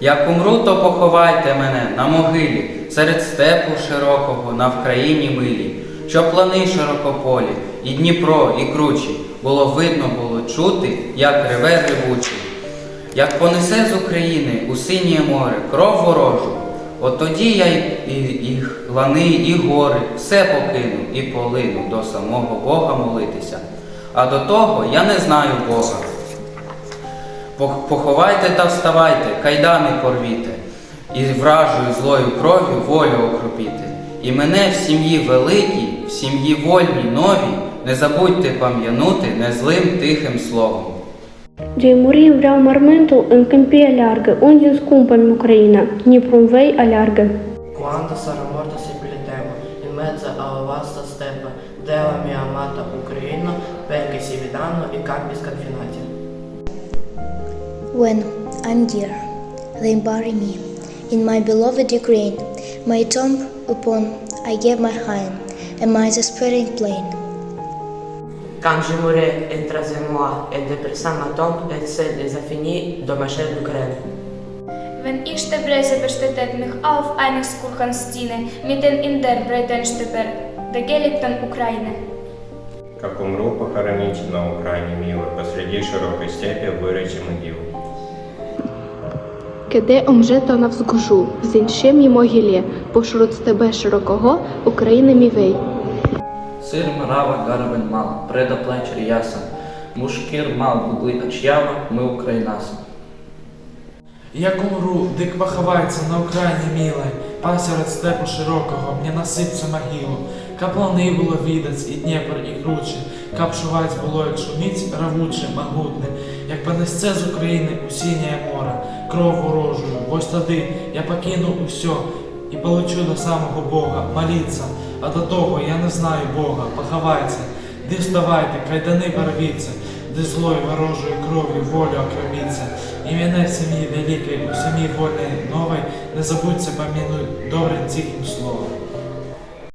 Як умру, то поховайте мене на могилі, серед степу широкого, на Вкраїні милій, щоб плани широкополі, і Дніпро, і кручі, було видно, було чути, як реве ревучий. Як понесе з України у синє море кров ворожу, от тоді я й і, і лани, і гори, все покину і полину до самого Бога молитися. А до того я не знаю Бога. Пох- Поховайте та вставайте, кайдани порвіте, і вражою злою кров'ю волю окропіте. І мене в сім'ї великій, в сім'ї вольній новій, не забудьте пам'янути незлим тихим словом. Мурім vreau mormântul în câmpie aleargă, unde scumpă în Ucraina, Dniprul vei aleargă. Quando sarà morta seppellitiamo in mezzo alla vasta steppa della mia amata Ucraina perché si vedranno i campi sconfinati. When I'm dear, they bury me in my beloved Ukraine, my tomb upon I gave my hand, and my despairing plain. Quand je mourrai entre moi et dépressant ma tombe et celle des infinis de ma chère Ukraine. Wenn ich Stebrese bestetet mich auf eines Kuchens Stine, mitten in der breiten Steppe der geliebten Ukraine. Как умру, похороните на Украине, милый, посреди широкой степи вырыйте могилу. Kiedy umrze na wzgórzu, w zіншим могилі, pośród стебе широкого, України мівей. Сир мрава гарвен мал, преда плеч ряса, мушкір мал бугли ачява, ми українаса. Як умру, дик поховается на Украине милой, Пасеред степу широкого, мне насипцю могилу, Каб лани було відаць, і Дніпр, і круче, Каб шуваць було, як шуміць, равуче, могутне, Як понесце з України у синє море, кров ворожую, ось тоді я покину усьо і полечу до самого Бога, молиться, а до того я не знаю Бога, поховайте, де вставайте, кайдани порвіться, де злою ворожою кров'ю волю окропіться, і мене сім'ї великій, у сім'ї вольної новій, не забудьте помінуть добрим тихим словом.